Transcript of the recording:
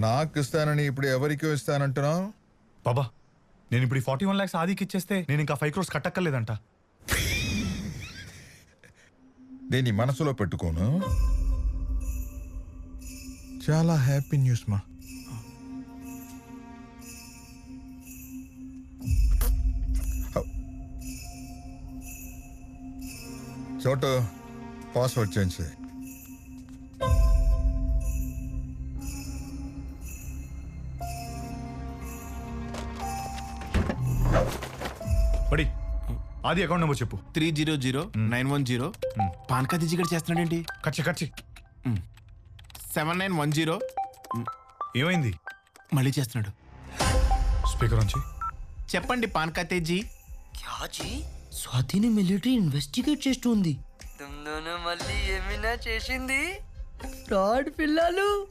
నాకు ఇస్తానని ఇప్పుడు ఎవరికో ఇస్తానంటున్నావు? బాబా నేను ఇప్పుడు ఫార్టీ వన్ ల్యాక్స్ ఆదికి ఇచ్చేస్తే నేను ఇంకా ఫైవ్ క్రోర్స్ కట్టక్కర్లేదంట. నేను ఈ మనసులో పెట్టుకోను. చాలా హ్యాపీ న్యూస్ మా. చోటు పాస్వర్డ్ చేంజ్ చేయి. బడి ఆది అకౌంట్ నెంబర్ చెప్పు. Three zero zero nine one zero PAN card దిజిగడ చేస్తున్నాడేంటి? కచ్చి కచ్చి సెవెన్ నైన్ వన్ జీరో ఏమైంది? మళ్ళీ చేస్తున్నాడు. స్పీకర్ నుంచి చెప్పండి పాన్ కార్డ్ తేజీ. క్యాజీ స్వాతిని మిలిటరీ ఇన్వెస్టిగేట్ చేస్తుంది. మళ్ళీ ఏమైనా చేసింది? ఫ్రాడ్ పిల్లలు.